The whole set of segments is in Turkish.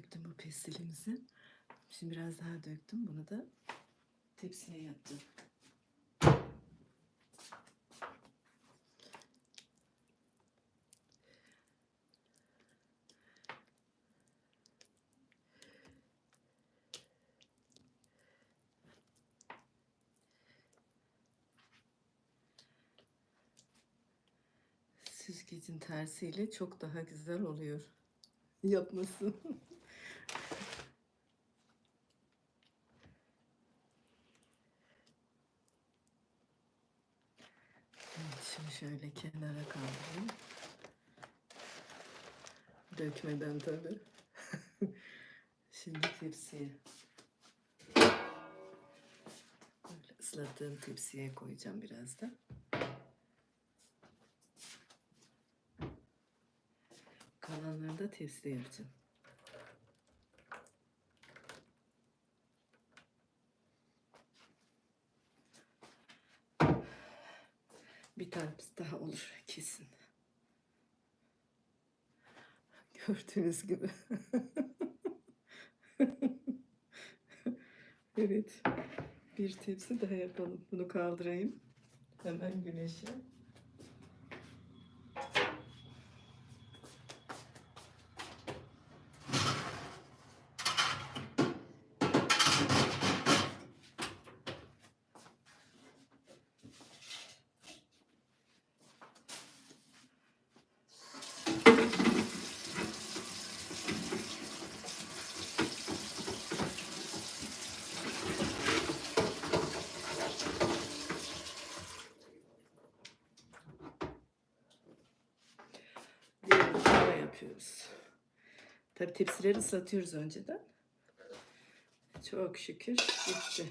döktüm bu pestilimizi. Şimdi biraz daha döktüm. Bunu da tepsiye yaptım. Süzgecin tersiyle çok daha güzel oluyor. Yapması. Evet, şimdi şöyle kenara kaldırayım. Dökmeden tabii. şimdi tepsiye. Böyle ıslattığım tepsiye koyacağım birazdan. Kalanları da testi yapacağım. Bir tanesi daha olur kesin. Gördüğünüz gibi. evet. Bir tepsi daha yapalım. Bunu kaldırayım. Hemen güneşe. Yapıyoruz. Tabii tepsileri ıslatıyoruz önceden. Çok şükür bitti.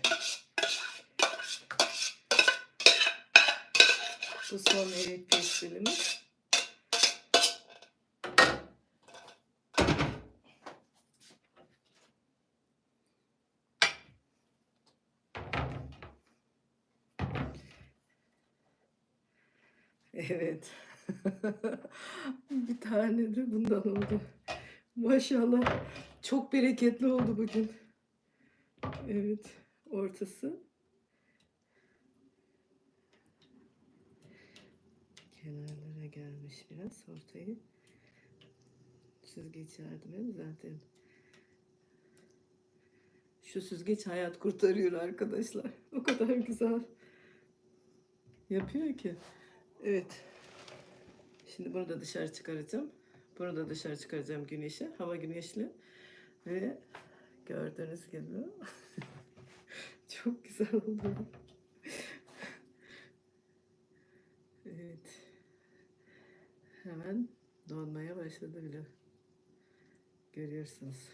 Bu son erik pestilimiz. Evet. Bir tane de bundan oldu. Maşallah. Çok bereketli oldu bugün. Evet. Ortası. Kenarlara gelmiş biraz ortayı. Süzgeç yardım zaten. Şu süzgeç hayat kurtarıyor arkadaşlar. O kadar güzel yapıyor ki. Evet. Şimdi bunu da dışarı çıkaracağım. Bunu da dışarı çıkaracağım güneşe. Hava güneşli. Ve gördüğünüz gibi çok güzel oldu. Evet. Hemen donmaya başladı bile. Görüyorsunuz.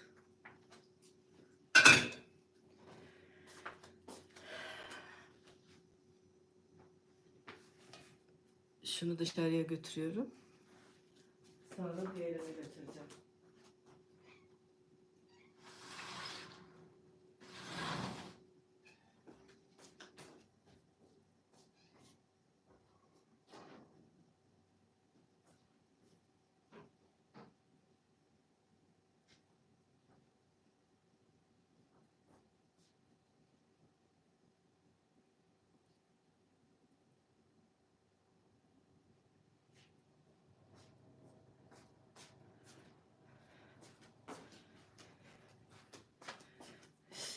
Şunu dışarıya götürüyorum. Sonra diğerini götüreceğim.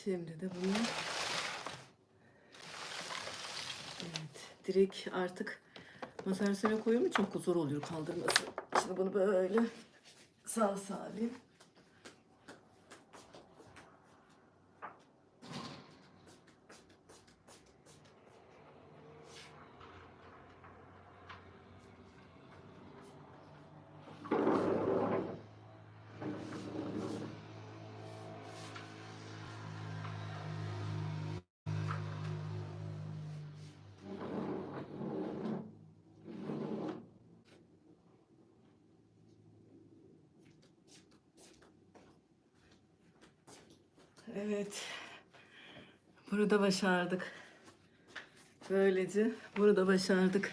Şimdi de bunu evet, direkt artık üstüne koyuyorum çok zor oluyor kaldırması. Şimdi bunu böyle sağ salim Evet. Bunu da başardık. Böylece bunu da başardık.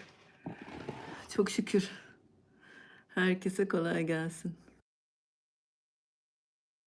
Çok şükür. Herkese kolay gelsin.